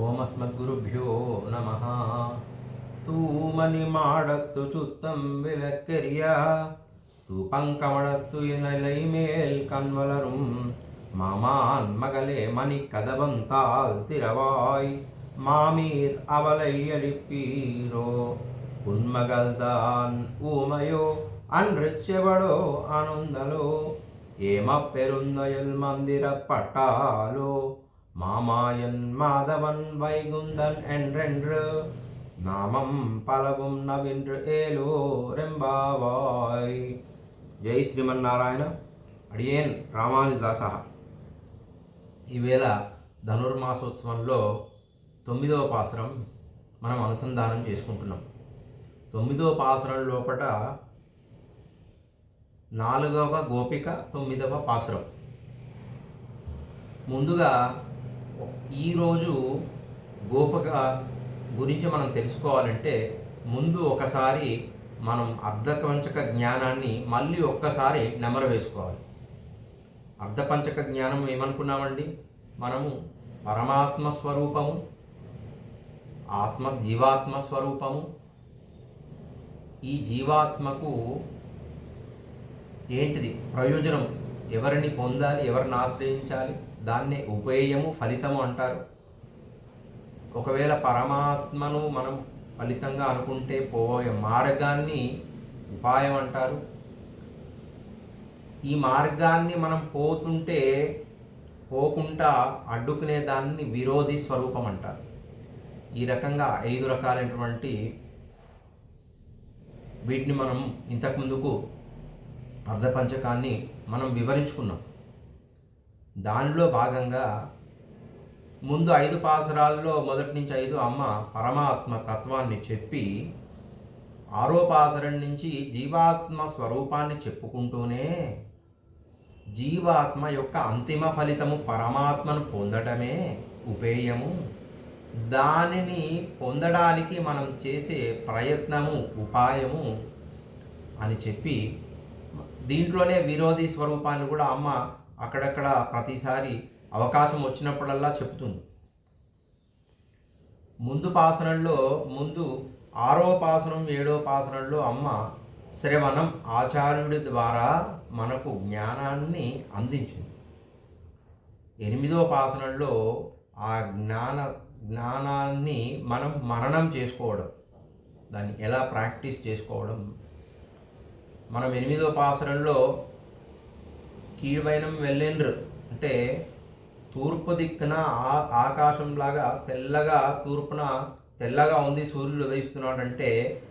ഓമസ്മദ്ഗുരുഭ്യോ നമ തൂമനി മാടത്തു ചുത്തം വിലക്കരിയ തൂപ്പങ്കമടത്തു ഇനലൈമേൽ കൺവലറും മാമാൻ മകളെ മണി കദവം താൽ തിരവായ് മാമീർ അവലയ്യലിപ്പീരോ ഉന്മകൾദാൻ ഊമയോ അൻറിച്ചവടോ ആനന്ദലോ ഏമ പെരുന്നയൽ മന്ദിര പട്ടാലോ மாமாயன் மாதவன் வைகுந்தன் என்றென்று నామం పలవం నవింద్ర ఏలో రెంబావాయ్ జై శ్రీమన్నారాయణ అడియేన్ రామానుదాస ఈవేళ ధనుర్మాసోత్సవంలో తొమ్మిదవ పాసురం మనం అనుసంధానం చేసుకుంటున్నాం తొమ్మిదవ పాసురం లోపట నాలుగవ గోపిక తొమ్మిదవ పాసురం ముందుగా ఈరోజు గోపిక గురించి మనం తెలుసుకోవాలంటే ముందు ఒకసారి మనం అర్ధపంచక జ్ఞానాన్ని మళ్ళీ ఒక్కసారి నెమరు వేసుకోవాలి. అర్ధపంచక జ్ఞానం ఏమనుకున్నామండి? మనము పరమాత్మ స్వరూపము ఆత్మ జీవాత్మ స్వరూపము. ఈ జీవాత్మకు ఏంటిది? ప్రయోజనం ఎవరిని పొందాలి ఎవరిని ఆశ్రయించాలి? దాన్నే ఉపేయము ఫలితము అంటారు. ఒకవేళ పరమాత్మను మనం ఫలితంగా అనుకుంటే పోయే మార్గాన్ని ఉపాయం అంటారు. ఈ మార్గాన్ని మనం పోతుంటే పోకుండా అడ్డుకునే దాన్ని విరోధి స్వరూపం అంటారు. ఈ రకంగా ఐదు రకాలైనటువంటి వీటిని మనం ఇంతకుముందుకు అర్ధపంచకాన్ని మనం వివరించుకున్నాం. దానిలో భాగంగా ముందు ఐదు పాసరాల్లో మొదటి నుంచి ఐదు అమ్మ పరమాత్మ తత్వాన్ని చెప్పి ఆరో పాసరం నుంచి జీవాత్మ స్వరూపాన్ని చెప్పుకుంటూనే జీవాత్మ యొక్క అంతిమ ఫలితము పరమాత్మను పొందటమే ఉపేయము. దానిని పొందడానికి మనం చేసే ప్రయత్నము ఉపాయము అని చెప్పి దీంట్లోనే విరోధి స్వరూపాన్ని కూడా అమ్మ అక్కడక్కడ ప్రతిసారి అవకాశం వచ్చినప్పుడల్లా చెప్తుంది ముందు పాసనంలో ముందు ఆరో పాసనం ఏడో పాసనంలో అమ్మ శ్రవణం ఆచార్యుడి ద్వారా మనకు జ్ఞానాన్ని అందించింది. ఎనిమిదో పాసనంలో ఆ జ్ఞాన జ్ఞానాన్ని మనం మరణం చేసుకోవడం దాన్ని ఎలా ప్రాక్టీస్ చేసుకోవడం. మనం ఎనిమిదో పాసనంలో కీழ்వైనం వెళ్ళిండ్రు. అంటే తూర్పు దిక్కున ఆ ఆకాశంలాగా తెల్లగా తూర్పున తెల్లగా ఉంది సూర్యుడు ఉదయిస్తున్నాడంటే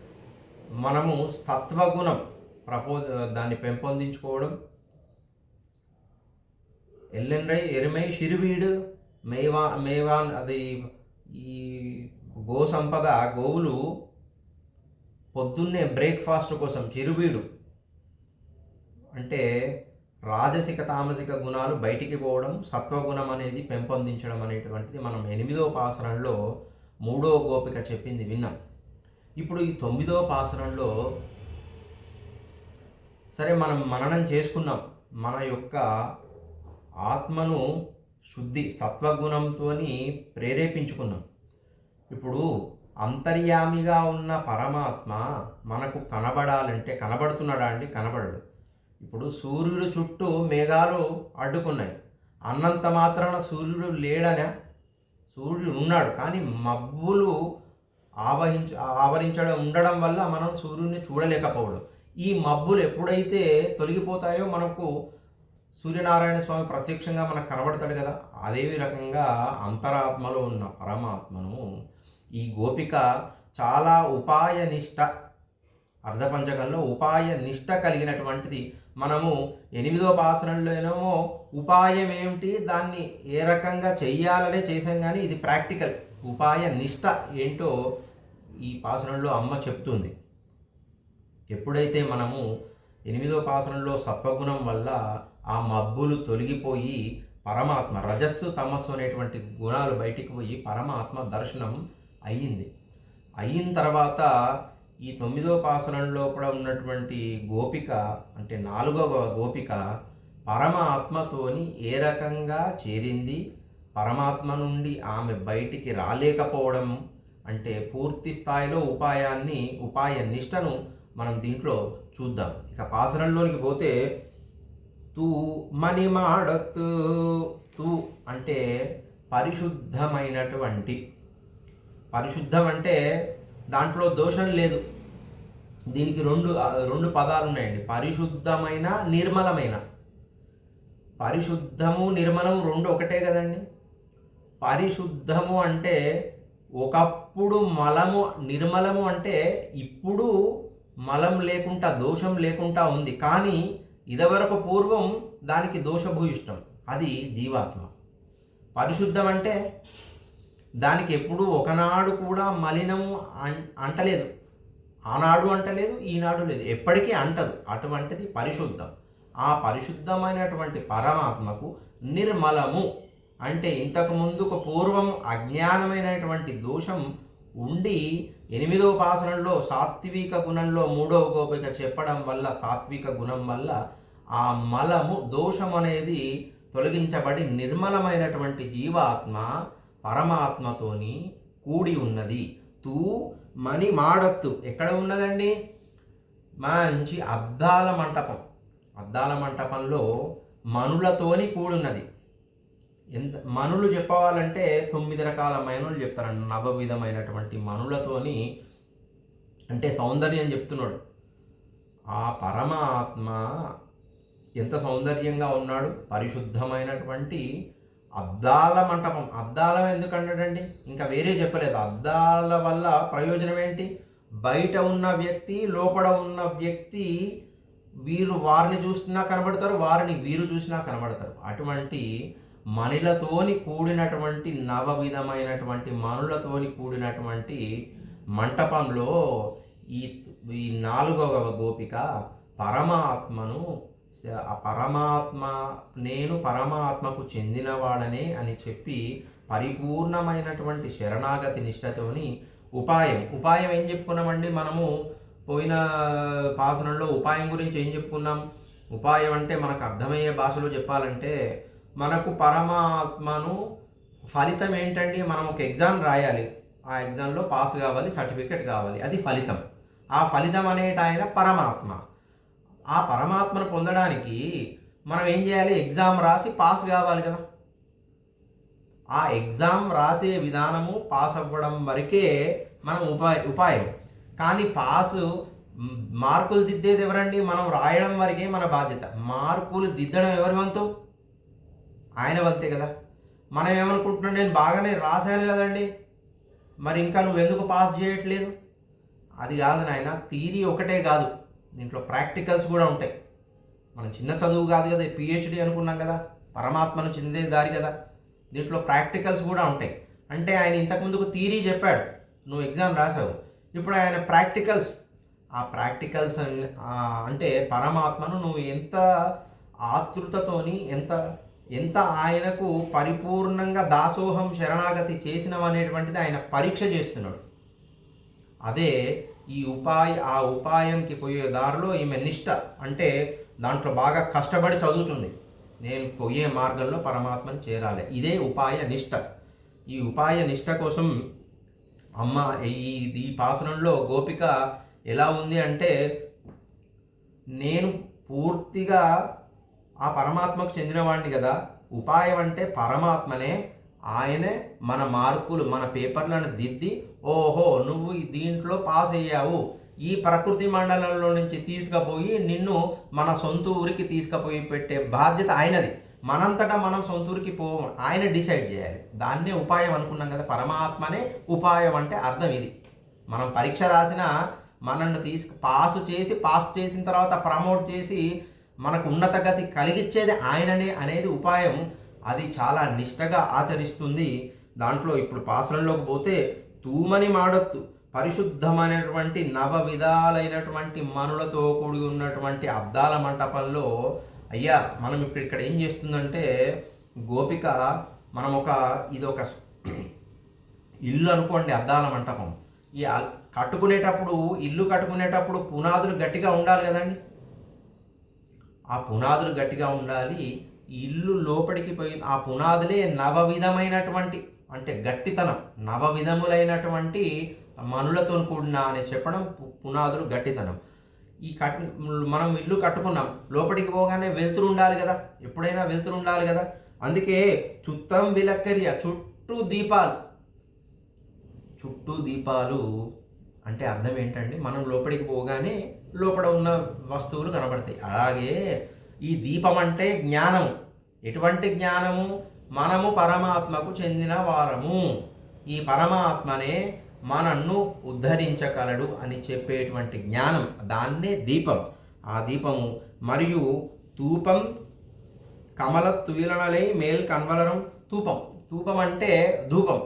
మనము సత్వగుణం ప్రపో దాన్ని పెంపొందించుకోవడం. ఎల్లెండ్రై ఎరిమై షిరివీడు మేవా మేవాన్ అది ఈ గో సంపద గోవులు పొద్దున్నే బ్రేక్ఫాస్ట్ కోసం చిరువీడు. అంటే రాజసిక తామసిక గుణాలు బయటికి పోవడం సత్వగుణం అనేది పెంపొందించడం అనేటువంటిది మనం ఎనిమిదో పాసరంలో మూడో గోపిక చెప్పింది విన్నాం. ఇప్పుడు ఈ తొమ్మిదో పాసరంలో సరే మనం మననం చేసుకున్నాం. మన యొక్క ఆత్మను శుద్ధి సత్వగుణంతో ప్రేరేపించుకున్నాం. ఇప్పుడు అంతర్యామిగా ఉన్న పరమాత్మ మనకు కనబడాలంటే కనబడుతున్నాడా అండి? కనబడడు. ఇప్పుడు సూర్యుడు చుట్టూ మేఘాలు అడ్డుకున్నాయి. అన్నంత మాత్రాన సూర్యుడు లేడనా? సూర్యుడు ఉన్నాడు కానీ మబ్బులు ఆవహించ ఆవరించడం ఉండడం వల్ల మనం సూర్యుడిని చూడలేకపోవడం. ఈ మబ్బులు ఎప్పుడైతే తొలగిపోతాయో మనకు సూర్యనారాయణ స్వామి ప్రత్యక్షంగా మనకు కనబడతాడు కదా. అదే రకంగా అంతరాత్మలో ఉన్న పరమాత్మను ఈ గోపిక చాలా ఉపాయనిష్ట అర్ధపంచకంలో ఉపాయ నిష్ట కలిగినటువంటిది. మనము ఎనిమిదో పాసనంలోనేమో ఉపాయం ఏమిటి దాన్ని ఏ రకంగా చెయ్యాలనే చేసాం కానీ ఇది ప్రాక్టికల్. ఉపాయ నిష్ట ఏంటో ఈ పాసనంలో అమ్మ చెప్తుంది. ఎప్పుడైతే మనము ఎనిమిదో పాసనంలో సత్వగుణం వల్ల ఆ మబ్బులు తొలగిపోయి పరమాత్మ రజస్సు తమస్సు అనేటువంటి గుణాలు బయటికి పోయి పరమాత్మ దర్శనం అయ్యింది. అయిన తర్వాత ఈ తొమ్మిదో పాసనంలో కూడా ఉన్నటువంటి గోపిక అంటే నాలుగవ గోపిక పరమాత్మతోని ఏ రకంగా చేరింది? పరమాత్మ నుండి ఆమె బయటికి రాలేకపోవడం అంటే పూర్తి స్థాయిలో ఉపాయాన్ని ఉపాయ నిష్టను మనం దీంట్లో చూద్దాం. ఇక పాసరంలోనికి పోతే తూ మణిమాడత్ తూ అంటే పరిశుద్ధమైనటువంటి పరిశుద్ధం అంటే దాంట్లో దోషం లేదు. దీనికి రెండు రెండు పదాలు ఉన్నాయండి. పరిశుద్ధమైన నిర్మలమైన. పరిశుద్ధము నిర్మలం రెండు ఒకటే కదండి. పరిశుద్ధము అంటే ఒకప్పుడు మలము నిర్మలము అంటే ఇప్పుడు మలం లేకుండా దోషం లేకుండా ఉంది. కానీ ఇదివరకు పూర్వం దానికి దోషభూయిష్టం. అది జీవాత్మ. పరిశుద్ధం అంటే దానికి ఎప్పుడు ఒకనాడు కూడా మలినము అంటలేదు. ఆనాడు అంటలేదు ఈనాడు లేదు. ఎప్పటికీ అంటదు. అటువంటిది పరిశుద్ధం. ఆ పరిశుద్ధమైనటువంటి పరమాత్మకు నిర్మలము. అంటే ఇంతకు ముందుకు పూర్వం అజ్ఞానమైనటువంటి దోషం ఉండి ఎనిమిదవ పాసనంలో సాత్విక గుణంలో మూడవ గోపిక చెప్పడం వల్ల సాత్విక గుణం వల్ల ఆ మలము దోషం అనేది తొలగించబడి నిర్మలమైనటువంటి జీవాత్మ పరమాత్మతోని కూడి ఉన్నది. తూ మణి మాడత్తు. ఎక్కడ ఉన్నదండి? మంచి అద్దాల మంటపం. అద్దాల మంటపంలో మనులతోని కూడున్నది. ఎంత మనులు చెప్పవాలంటే తొమ్మిది రకాల మనులు చెప్తారండి నవ విధమైనటువంటి మనులతోని అంటే సౌందర్యం చెప్తున్నాడు. ఆ పరమాత్మ ఎంత సౌందర్యంగా ఉన్నాడు. పరిశుద్ధమైనటువంటి అద్దాల మంటపం అద్దాలం ఎందుకు అన్నాడండి ఇంకా వేరే చెప్పలేదు. అద్దాల వల్ల ప్రయోజనం ఏంటి? బయట ఉన్న వ్యక్తి లోపల ఉన్న వ్యక్తి వీరు వారిని చూసినా కనబడతారు వారిని వీరు చూసినా కనబడతారు. అటువంటి మణిలతోని కూడినటువంటి నవ విధమైనటువంటి మనులతోని కూడినటువంటి మంటపంలో ఈ ఈ నాలుగవ గోపిక పరమాత్మను ఆ పరమాత్మ నేను పరమాత్మకు చెందినవాడనే అని చెప్పి పరిపూర్ణమైనటువంటి శరణాగతి నిష్టతోని ఉపాయం. ఉపాయం ఏం చెప్పుకున్నామండి మనము? పోయిన పాసనంలో ఉపాయం గురించి ఏం చెప్పుకున్నాం? ఉపాయం అంటే మనకు అర్థమయ్యే భాషలో చెప్పాలంటే మనకు పరమాత్మను ఫలితం ఏంటండి? మనం ఒక ఎగ్జామ్ రాయాలి. ఆ ఎగ్జామ్లో పాస్ కావాలి సర్టిఫికెట్ కావాలి. అది ఫలితం. ఆ ఫలితం అనేట ఆయన పరమాత్మ. ఆ పరమాత్మను పొందడానికి మనం ఏం చేయాలి? ఎగ్జామ్ రాసి పాస్ కావాలి కదా. ఆ ఎగ్జామ్ రాసే విధానము పాస్ అవ్వడం వరకే మనం ఉపాయ ఉపాయం. కానీ పాసు మార్కులు దిద్దేది ఎవరండి? మనం రాయడం వరకే మన బాధ్యత. మార్కులు దిద్దడం ఎవరి వంతు? ఆయన వంతే కదా. మనం ఏమనుకుంటున్నాం? నేను బాగానే రాశాను కదండి. మరి ఇంకా నువ్వు ఎందుకు పాస్ చేయట్లేదు? అది కాదు నాయన థీరీ ఒకటే కాదు. దీంట్లో ప్రాక్టికల్స్ కూడా ఉంటాయి. మనం చిన్న చదువు కాదు కదా పిహెచ్డి అనుకున్నాం కదా పరమాత్మను చెందే దారి కదా. దీంట్లో ప్రాక్టికల్స్ కూడా ఉంటాయి. అంటే ఆయన ఇంతకుముందుకు థీరీ చెప్పాడు నువ్వు ఎగ్జామ్ రాసావు. ఇప్పుడు ఆయన ప్రాక్టికల్స్. ఆ ప్రాక్టికల్స్ అంటే పరమాత్మను నువ్వు ఎంత ఆతృతతోని ఎంత ఎంత ఆయనకు పరిపూర్ణంగా దాసోహం శరణాగతి చేసినవనేటువంటిది ఆయన పరీక్ష చేస్తున్నాడు. అదే ఈ ఉపాయ ఆ ఉపాయంకి పోయే దారిలో ఈమె నిష్ట అంటే దాంట్లో బాగా కష్టపడి చదువుతుంది. నేను పోయే మార్గంలో పరమాత్మని చేరాలి. ఇదే ఉపాయ నిష్ట. ఈ ఉపాయ నిష్ట కోసం అమ్మ ఈ ఈ పాసనంలో గోపిక ఎలా ఉంది అంటే నేను పూర్తిగా ఆ పరమాత్మకు చెందినవాడిని కదా. ఉపాయం అంటే పరమాత్మనే. ఆయనే మన మార్కులు మన పేపర్లను దిద్ది ఓహో నువ్వు దీంట్లో పాస్ అయ్యావు. ఈ ప్రకృతి మండలంలో నుంచి తీసుకుపోయి నిన్ను మన సొంత ఊరికి తీసుకుపోయి పెట్టే బాధ్యత ఆయనది. మనంతటా మనం సొంత ఊరికి పోవం ఆయన డిసైడ్ చేయాలి. దాన్నే ఉపాయం అనుకున్నాం కదా పరమాత్మనే ఉపాయం అంటే అర్థం ఇది. మనం పరీక్ష రాసిన మనల్ని తీసుకు పాస్ చేసి పాస్ చేసిన తర్వాత ప్రమోట్ చేసి మనకు ఉన్నత గతి కలిగించేది ఆయననే అనేది ఉపాయం. అది చాలా నిష్టగా ఆచరిస్తుంది. దాంట్లో ఇప్పుడు పాసనంలోకి పోతే తూమని మాడొత్తు పరిశుద్ధమైనటువంటి నవ విధాలైనటువంటి మనులతో కూడి ఉన్నటువంటి అద్దాల మంటపంలో అయ్యా మనం ఇప్పుడు ఇక్కడ ఏం చేస్తుందంటే గోపిక మనం ఒక ఇది ఒక ఇల్లు అనుకోండి అద్దాల మంటపం. ఈ కట్టుకునేటప్పుడు ఇల్లు కట్టుకునేటప్పుడు పునాదులు గట్టిగా ఉండాలి కదండి. ఆ పునాదులు గట్టిగా ఉండాలి. ఇల్లు లోపలికి పోయి ఆ పునాదులే నవవిధమైనటువంటి అంటే గట్టితనం నవవిధములైనటువంటి మనులతో కూడిన అని చెప్పడం పు- పునాదులు గట్టితనం. ఈ కట్ మనం ఇల్లు కట్టుకున్నాం లోపలికి పోగానే వెలుతురు ఉండాలి కదా ఎప్పుడైనా వెలుతురు ఉండాలి కదా అందుకే చుత్తం విలక్కర్య చుట్టూ దీపాలు. చుట్టూ దీపాలు అంటే అర్థం ఏంటండి? మనం లోపలికి పోగానే లోపల ఉన్న వస్తువులు కనబడతాయి. అలాగే ఈ దీపం అంటే జ్ఞానము. ఎటువంటి జ్ఞానము? మనము పరమాత్మకు చెందిన వారము. ఈ పరమాత్మనే మనన్ను ఉద్ధరించగలడు అని చెప్పేటువంటి జ్ఞానం. దాన్నే దీపం. ఆ దీపము మరియు తూపం కమల తువిలనలై మేల్ కన్వలరం తూపం తూపం అంటే ధూపం.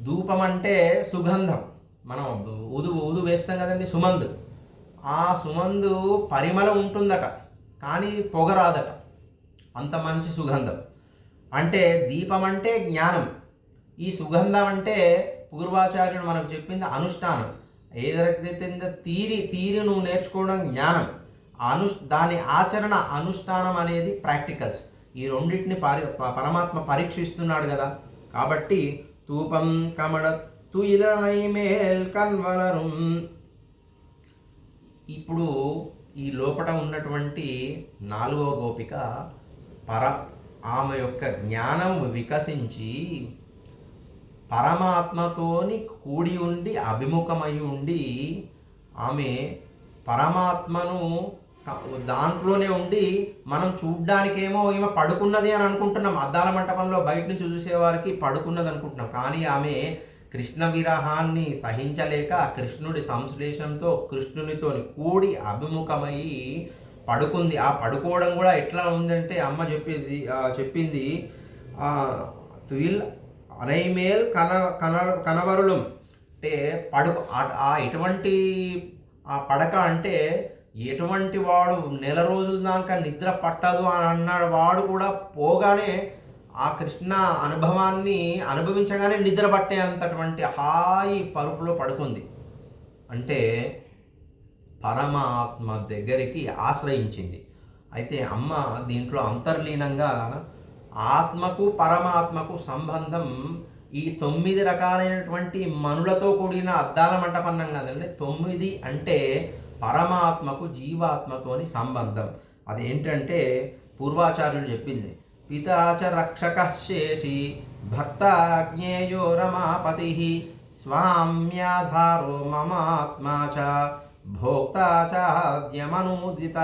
ధూపం అంటే సుగంధం. మనం ఊదు ఊదు వేస్తాం కదండి సుమందు. ఆ సుమందు పరిమళం ఉంటుందట. కానీ పొగ రాదట అంత మంచి సుగంధం. అంటే దీపం అంటే జ్ఞానం. ఈ సుగంధం అంటే పూర్వాచార్యుడు మనకు చెప్పింది అనుష్ఠానం. ఏదైతే తీరి తీరి నువ్వు నేర్చుకోవడం జ్ఞానం. అను దాని ఆచరణ అనుష్ఠానం అనేది ప్రాక్టికల్స్. ఈ రెండింటిని పరి పరమాత్మ పరీక్షిస్తున్నాడు కదా. కాబట్టి తూపం కమడ తుయిలనై మేల్ కన్వలరుం. ఇప్పుడు ఈ లోపట ఉన్నటువంటి నాలుగవ గోపిక పర ఆమె యొక్క జ్ఞానం వికసించి పరమాత్మతోని కూడి ఉండి అభిముఖమై ఉండి ఆమె పరమాత్మను దాంట్లోనే ఉండి మనం చూడ్డానికేమో ఈమె పడుకున్నది అని అనుకుంటున్నాం. అద్దాల మంటపంలో బయట నుంచి చూసేవారికి పడుకున్నది అనుకుంటున్నాం. కానీ ఆమె కృష్ణ విరహాన్ని సహించలేక కృష్ణుడి సంశ్లేషంతో కృష్ణునితో కూడి అభిముఖమై పడుకుంది. ఆ పడుకోవడం కూడా ఎట్లా ఉందంటే అమ్మ చెప్పేది చెప్పింది తుయిల్ అనైమేల్ కన కన కనవరులం. అంటే పడుకు ఆ- ఆ ఎటువంటి ఆ పడక అంటే ఎటువంటి వాడు నెల రోజుల దాకా నిద్ర పట్టదు అని అన్నాడు. వాడు కూడా పోగానే ఆ కృష్ణ అనుభవాన్ని అనుభవించగానే నిద్ర పట్టే అంతటువంటి హాయి పరుపులో పడుకుంది. అంటే పరమాత్మ దగ్గరికి ఆశ్రయించింది. అయితే అమ్మ దీంట్లో అంతర్లీనంగా ఆత్మకు పరమాత్మకు సంబంధం ఈ తొమ్మిది రకాలైనటువంటి మనులతో కూడిన అద్దాల మంటపన్నం కదండి. తొమ్మిది అంటే పరమాత్మకు జీవాత్మతోని సంబంధం. అదేంటంటే పూర్వాచార్యులు చెప్పింది పితాచ రక్షక శేషి భర్త రమాపతి స్వామ్యాధారో మమాత్మా చ భోక్తా చాద్యమనూదిత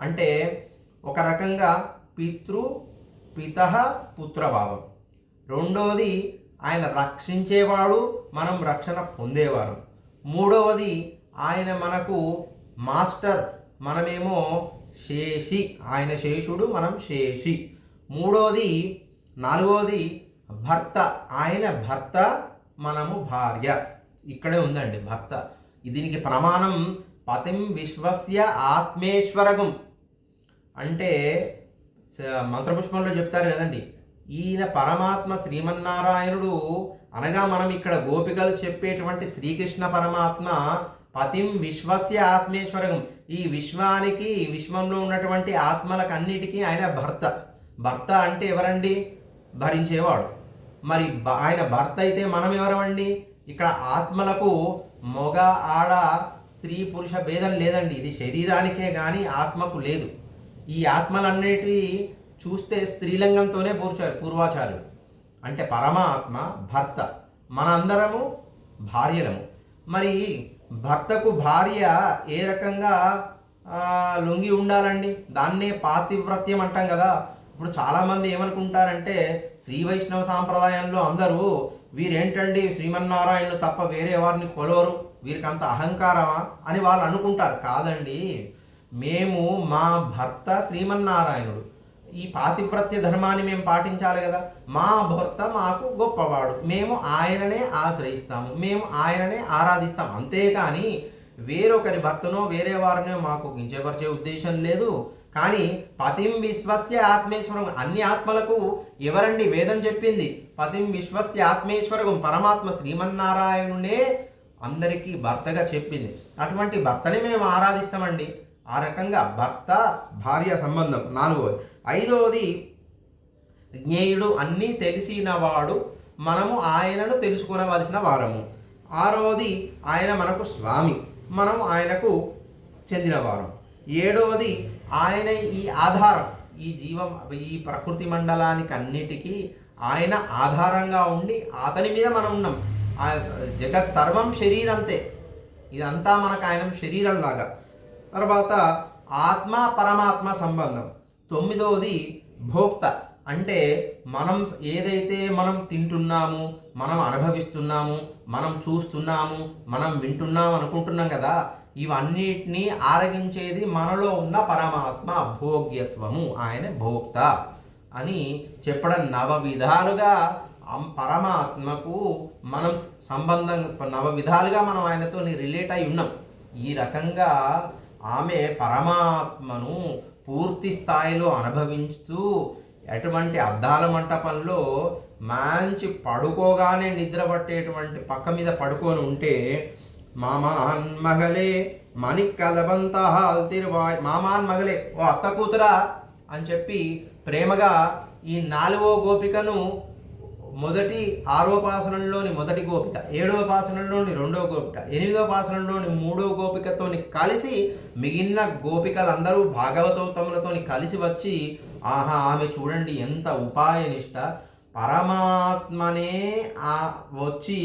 అంటే ఒక రకంగా పితృ పిత పుత్రభావం. రెండవది ఆయన రక్షించేవాడు మనం రక్షణ పొందేవారు. మూడవది ఆయన మనకు మాస్టర్ మనమేమో శేషి ఆయన శేషుడు మనం శేషి. మూడవది నాలుగవది భర్త. ఆయన భర్త మనము భార్య. ఇక్కడే ఉందండి భర్త. దీనికి ప్రమాణం పతిం విశ్వస్య ఆత్మేశ్వరగం. అంటే మంత్రపుష్పంలో చెప్తారు కదండి. ఈయన పరమాత్మ శ్రీమన్నారాయణుడు అనగా మనం ఇక్కడ గోపికలు చెప్పేటువంటి శ్రీకృష్ణ పరమాత్మ పతిం విశ్వస్య ఆత్మేశ్వరగం. ఈ విశ్వానికి ఈ విశ్వంలో ఉన్నటువంటి ఆత్మలకు అన్నిటికీ ఆయన భర్త. భర్త అంటే ఎవరండి? భరించేవాడు. మరి ఆయన భర్త అయితే మనం ఎవరమండి? ఇక్కడ ఆత్మలకు మొగ ఆడ స్త్రీ పురుష భేదం లేదండి. ఇది శరీరానికే కానీ ఆత్మకు లేదు. ఈ ఆత్మలన్నిటివి చూస్తే స్త్రీలింగంతోనే పూర్చారు పూర్వాచార్యులు. అంటే పరమాత్మ భర్త. మనందరము భార్యలము. మరి భర్తకు భార్య ఏ రకంగా లొంగి ఉండాలండి? దాన్నే పాతివ్రత్యం అంటాం కదా. ఇప్పుడు చాలామంది ఏమనుకుంటారంటే శ్రీ వైష్ణవ సాంప్రదాయంలో అందరూ వీరేంటండి శ్రీమన్నారాయణులు తప్ప వేరే వారిని కొలవరు వీరికి అంత అహంకారమా అని వాళ్ళు అనుకుంటారు. కాదండి మేము మా భర్త శ్రీమన్నారాయణుడు. ఈ పాతివ్రత్య ధర్మాన్ని మేము పాటించాలి కదా. మా భర్త మాకు గొప్పవాడు. మేము ఆయననే ఆశ్రయిస్తాము. మేము ఆయననే ఆరాధిస్తాం అంతేకాని వేరొకరి భర్తనో వేరే వారినో మాకు కించపరిచే ఉద్దేశం లేదు. కానీ పతిం విశ్వస్య ఆత్మేశ్వరం అన్ని ఆత్మలకు ఎవరండి వేదం చెప్పింది? పతిం విశ్వస్య ఆత్మేశ్వరం పరమాత్మ శ్రీమన్నారాయణుడే అందరికీ భర్తగా చెప్పింది. అటువంటి భర్తని మేము ఆరాధిస్తామండి. ఆ రకంగా భర్త భార్య సంబంధం నాలుగవది ఐదవది జ్ఞేయుడు అన్నీ తెలిసినవాడు మనము ఆయనను తెలుసుకునవలసిన వారము. ఆరవది ఆయన మనకు స్వామి మనము ఆయనకు చెందినవారం. ఏడవది ఆయన ఈ ఆధారం ఈ జీవం ఈ ప్రకృతి మండలానికి అన్నిటికీ ఆయన ఆధారంగా ఉండి అతని మీద మనం ఉన్నాం. ఆ జగత్ సర్వం శరీరంతే. ఇదంతా మనకు ఆయన శరీరం లాగా తర్వాత ఆత్మ పరమాత్మ సంబంధం. తొమ్మిదవది భోక్త. అంటే మనం ఏదైతే మనం తింటున్నాము మనం అనుభవిస్తున్నాము మనం చూస్తున్నాము మనం వింటున్నాం అనుకుంటున్నాం కదా ఇవన్నిటినీ ఆరగించేది మనలో ఉన్న పరమాత్మ భోగ్యత్వము. ఆయన భోక్త అని చెప్పడం నవ విధాలుగా పరమాత్మకు మనం సంబంధం నవ విధాలుగా మనం ఆయనతో రిలేట్ అయి ఉన్నాం. ఈ రకంగా ఆమె పరమాత్మను పూర్తి స్థాయిలో అనుభవించుతూ ఎటువంటి అద్దాల మంటపంలో మంచి పడుకోగానే నిద్ర పట్టేటువంటి పక్క మీద పడుకొని ఉంటే మామాన్ మగలే మణిక్కలబంతాల్ తిరువాయ్ మామాన్ మగలే ఓ అత్త కూతురా అని చెప్పి ప్రేమగా ఈ నాలుగో గోపికను మొదటి ఆరో పాసనంలోని మొదటి గోపిక ఏడవ పాసనంలోని రెండవ గోపిక ఎనిమిదవ పాసనంలోని మూడవ గోపికతోని కలిసి మిగిలిన గోపికలందరూ భాగవతోత్తములతోని కలిసి వచ్చి ఆహా ఆమె చూడండి ఎంత ఉపాయనిష్ట. పరమాత్మనే ఆ వచ్చి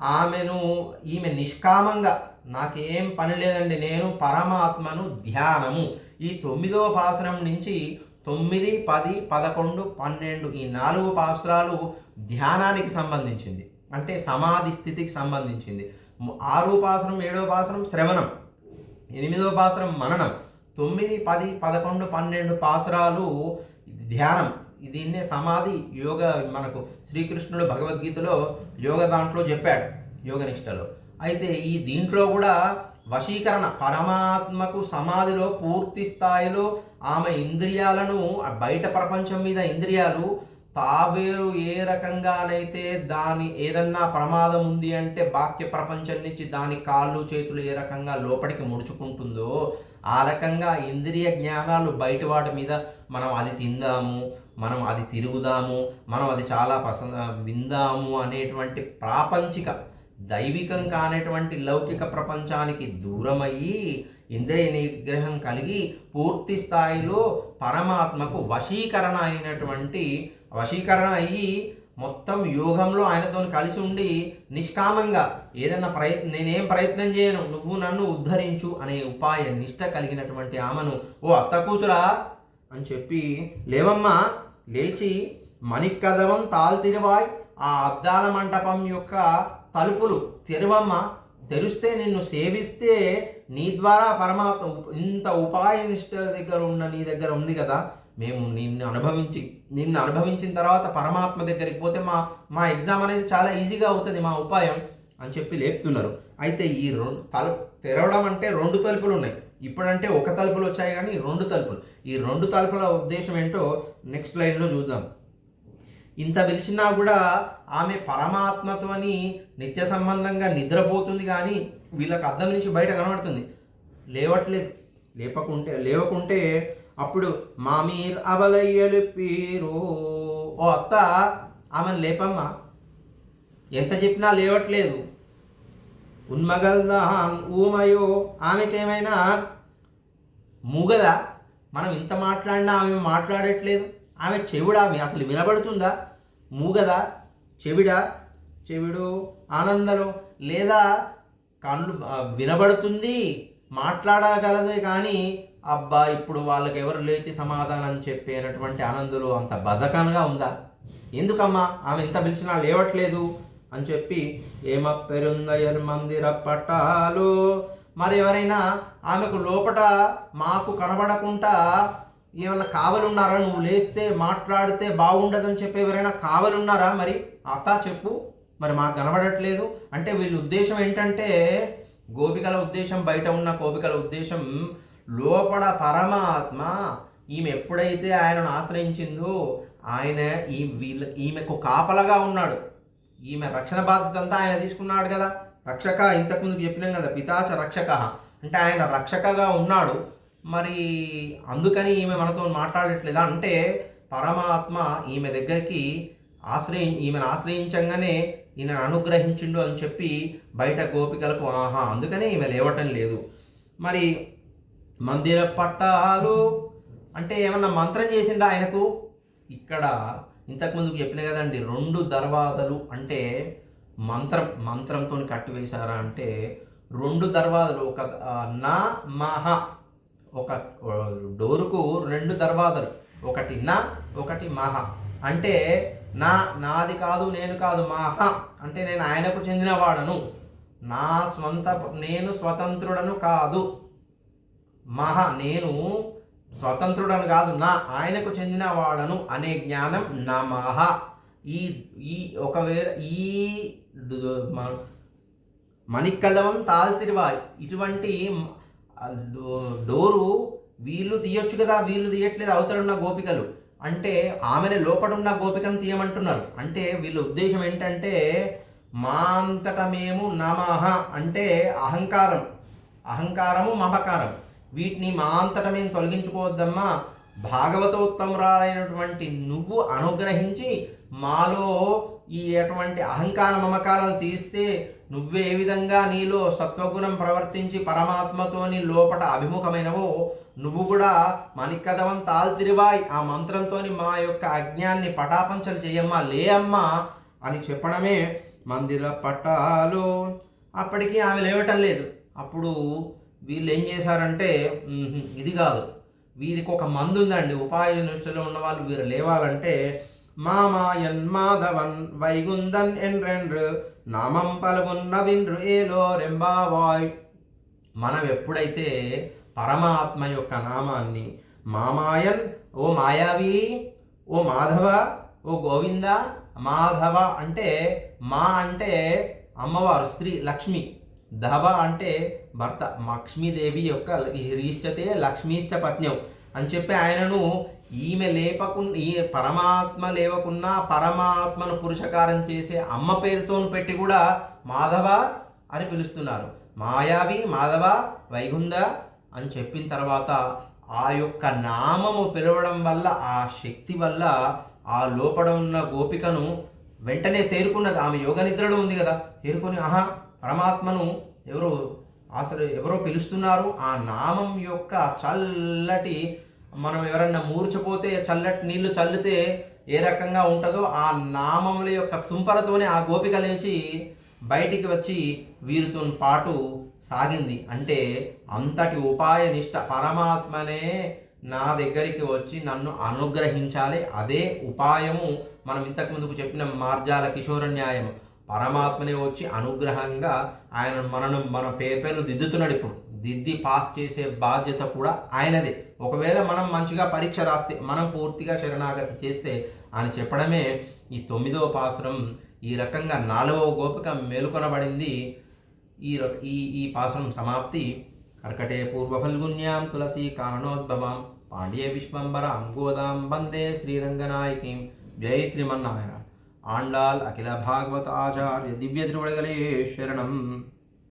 ఆమెను ఈమె నిష్కామంగా నాకేం పని లేదండి నేను పరమాత్మను ధ్యానము. ఈ తొమ్మిదవ పాసనం నుంచి తొమ్మిది పది పదకొండు పన్నెండు ఈ నాలుగు పాసరాలు ధ్యానానికి సంబంధించింది. అంటే సమాధి స్థితికి సంబంధించింది. ఆరు పాసనం ఏడవ పాసనం శ్రవణం ఎనిమిదవ పాసరం మననం తొమ్మిది పది పదకొండు పన్నెండు పాసరాలు ధ్యానం. దీన్నే సమాధి యోగ మనకు శ్రీకృష్ణుడు భగవద్గీతలో యోగ దాంట్లో చెప్పాడు యోగనిష్టలో అయితే ఈ దీంట్లో కూడా వశీకరణ పరమాత్మకు సమాధిలో పూర్తి స్థాయిలో ఆమె ఇంద్రియాలను బయట ప్రపంచం మీద ఇంద్రియాలు తాబేరు ఏ రకంగానైతే దాని ఏదన్నా ప్రమాదం ఉంది అంటే బాహ్య ప్రపంచం నుంచి దాని కాళ్ళు చేతులు ఏ రకంగా లోపలికి ముడుచుకుంటుందో ఆ రకంగా ఇంద్రియ జ్ఞానాలు బయట వాటి మీద మనం అది తిందాము మనం అది తిరుగుదాము మనం అది చాలా పసంద విందాము అనేటువంటి ప్రాపంచిక దైవికం కానటువంటి లౌకిక ప్రపంచానికి దూరమయ్యి ఇంద్రియ నిగ్రహం కలిగి పూర్తి స్థాయిలో పరమాత్మకు వశీకరణ అయినటువంటి వశీకరణ అయ్యి మొత్తం యోగంలో ఆయనతో కలిసి ఉండి నిష్కామంగా ఏదన్నా ప్రయత్నం నేనేం ప్రయత్నం చేయను నువ్వు నన్ను ఉద్ధరించు అనే ఉపాయ నిష్ట కలిగినటువంటి ఆమెను ఓ అత్త కూతురా అని చెప్పి లేవమ్మా లేచి మణికదవం తాల్తిరివాయ్ ఆ అద్దాల మంటపం యొక్క తలుపులు తెరవమ్మ తెరిస్తే నిన్ను సేవిస్తే నీ ద్వారా పరమాత్మ ఇంత ఉపాయనిష్ట దగ్గర ఉన్న నీ దగ్గర ఉంది కదా మేము నిన్ను అనుభవించి నిన్ను అనుభవించిన తర్వాత పరమాత్మ దగ్గరికి పోతే మా మా ఎగ్జామ్ అనేది చాలా ఈజీగా అవుతుంది మా ఉపాయం అని చెప్పి లేపుతున్నారు. అయితే ఈ రెండు తలుపు తెరవడం అంటే రెండు తలుపులు ఉన్నాయి. ఇప్పుడంటే ఒక తలుపులు వచ్చాయి కానీ రెండు తలుపులు. ఈ రెండు తలుపుల ఉద్దేశం ఏంటో నెక్స్ట్ లైన్లో చూద్దాం. ఇంత పిలిచినా కూడా ఆమె పరమాత్మతోని నిత్య సంబంధంగా నిద్రపోతుంది కానీ వీళ్ళకి అద్దం నుంచి బయట కనబడుతుంది. లేవట్లేదు. లేపకుంటే లేవకుంటే అప్పుడు మామీర్ అవలయ్యలు పీరు ఓ అత్త ఆమెను లేపమ్మా. ఎంత చెప్పినా లేవట్లేదు. ఉన్మగల్దాన్ ఊమయో. ఆమెకేమైనా మూగదా? మనం ఇంత మాట్లాడినా ఆమె మాట్లాడట్లేదు. ఆమె చెవిడా? ఆమె అసలు వినబడుతుందా? మూగదా? చెవిడా? చెవిడు? ఆనందలో? లేదా కళ్ళు వినబడుతుంది? మాట్లాడగలదే కానీ అబ్బా ఇప్పుడు వాళ్ళకి ఎవరు లేచి సమాధానం చెప్పేటటువంటి ఆనందులు అంత బద్ధకంగా ఉందా? ఎందుకమ్మా? ఆమె ఎంత పిలిచినా లేవట్లేదు. అని చెప్పి ఏమ పెరుందయర్ మందిర పట్టాలు మరి ఎవరైనా ఆమెకు లోపట మాకు కనబడకుండా ఏమన్నా కావలున్నారా? నువ్వు లేస్తే మాట్లాడితే బాగుండదని చెప్పి ఎవరైనా కావలున్నారా? మరి అత్త చెప్పు. మరి మాకు కనబడట్లేదు. అంటే వీళ్ళ ఉద్దేశం ఏంటంటే గోపికల ఉద్దేశం బయట ఉన్న గోపికల ఉద్దేశం లోపల పరమాత్మ ఈమె ఎప్పుడైతే ఆయనను ఆశ్రయించిందో ఆయన ఈ వీళ్ళ ఈమెకు కాపలగా ఉన్నాడు. ఈమె రక్షణ బాధ్యత అంతా ఆయన తీసుకున్నాడు కదా. రక్షక ఇంతకుముందు చెప్పినాం కదా పితాచ రక్షక. అంటే ఆయన రక్షకగా ఉన్నాడు. మరి అందుకని ఈమె మనతో మాట్లాడట్లేదా? అంటే పరమాత్మ ఈమె దగ్గరికి ఆశ్రయి ఈమెను ఆశ్రయించంగానే ఈయనను అనుగ్రహించిండు అని చెప్పి బయట గోపికలకు ఆహా అందుకనే ఈమె లేవటం లేదు. మరి మందిర పట్టాలు అంటే ఏమన్నా మంత్రం చేసిందా ఆయనకు? ఇక్కడ ఇంతకుముందుకు చెప్పిన కదండి రెండు దర్వాజలు అంటే మంత్రం మంత్రంతో కట్టివేశారా అంటే రెండు దర్వాజలు ఒక నా మహ ఒక డోరుకు రెండు దర్వాజలు ఒకటి నా ఒకటి మహ. అంటే నా నాది కాదు నేను కాదు మహ. అంటే నేను ఆయనకు చెందినవాడను. నా స్వంత నేను స్వతంత్రుడను కాదు. మహ నేను స్వతంత్రుడను కాదు నా ఆయనకు చెందిన వాడను అనే జ్ఞానం నమః. ఈ ఈ ఒకవేళ ఈ మణికదవం మ- మణికలవం తాల్తిరివాయ్ ఇటువంటి డోరు వీళ్ళు తీయొచ్చు కదా వీళ్ళు తీయట్లేదు అవతలున్న గోపికలు. అంటే ఆమెనే లోపడున్న గోపికను తీయమంటున్నారు. అంటే వీళ్ళ ఉద్దేశం ఏంటంటే మా అంతట మేము నమః అంటే అహంకారం. అహంకారము మమకారం. వీటిని మా అంతట మేము తొలగించుకోవద్దమ్మా. భాగవతోత్తమురాలైనటువంటి నువ్వు అనుగ్రహించి మాలో ఈ అటువంటి అహంకార మమకాలను తీస్తే నువ్వే ఏ విధంగా నీలో సత్వగుణం ప్రవర్తించి పరమాత్మతోని లోపట అభిముఖమైనవో నువ్వు కూడా మణికదవం తాల్తిరివాయ్ ఆ మంత్రంతోని మా యొక్క అజ్ఞాన్ని పటాపంచలు చేయమ్మా లే అమ్మా అని చెప్పడమే మందిర పట్టాలు అప్పటికి ఆమె లేవటం లేదు. అప్పుడు వీళ్ళు ఏం చేశారంటే ఇది కాదు. వీరికి ఒక మందు ఉందండి ఉపాయ నిష్ఠలో ఉన్న వాళ్ళు వీరు లేవాలంటే మామాయన్ మాధవన్ వైగుందన్ ఎండ్రెండ్రు నామం పలుగున్న విండ్రు ఏలో రెంబావాయ్. మనం ఎప్పుడైతే పరమాత్మ యొక్క నామాన్ని మామాయన్ ఓ మాయావి ఓ మాధవ ఓ గోవింద మాధవ అంటే మా అంటే అమ్మవారు స్త్రీ లక్ష్మి ధవ అంటే భర్త లక్ష్మీదేవి యొక్క ఈష్టతే లక్ష్మీష్ట పత్నం అని చెప్పి ఆయనను ఈమె లేపకుండా ఈ పరమాత్మ లేవకున్నా పరమాత్మను పురుషకారం చేసే అమ్మ పేరుతో పెట్టి కూడా మాధవ అని పిలుస్తున్నారు. మాయావి మాధవ వైగుంద అని చెప్పిన తర్వాత ఆ యొక్క నామము పిలవడం వల్ల ఆ శక్తి వల్ల ఆ లోపల ఉన్న గోపికను వెంటనే తేరుకున్నది. ఆమె యోగ నిద్రలో ఉంది కదా. తేరుకొని ఆహా పరమాత్మను ఎవరు అసలు ఎవరో పిలుస్తున్నారు. ఆ నామం యొక్క చల్లటి మనం ఎవరన్నా మూర్చపోతే చల్లటి నీళ్ళు చల్లితే ఏ రకంగా ఉంటుందో ఆ నామముల యొక్క తుంపరతోనే ఆ గోపిక లేచి బయటికి వచ్చి వీరితో పాటు సాగింది. అంటే అంతటి ఉపాయ నిష్ట పరమాత్మనే నా దగ్గరికి వచ్చి నన్ను అనుగ్రహించాలి. అదే ఉపాయము మనం ఇంతకు ముందుకు చెప్పిన మార్జాల కిశోర న్యాయము పరమాత్మనే వచ్చి అనుగ్రహంగా ఆయన మనను మన పేపర్లు దిద్దుతున్నాడు ఇప్పుడు. దిద్ది పాస్ చేసే బాధ్యత కూడా ఆయనదే. ఒకవేళ మనం మంచిగా పరీక్ష రాస్తే మనం పూర్తిగా శరణాగతి చేస్తే అని చెప్పడమే ఈ తొమ్మిదవ పాసురం ఈ రకంగా నాలుగవ గోపిక మేలుకొనబడింది. ఈ ర- ఈ ఈ పాసురం సమాప్తి. కర్కటే పూర్వఫల్గుణ్యాం తులసి కారణోద్భవాం. పాండ్య విశ్వంబరాం గోదాం వందే శ్రీరంగనాయకీం. జై శ్రీమన్నారాయణ. ஆண்டாள் அகில பாகவத் ஆச்சாரிய திவ்ய திருவடிகளே சரணம்.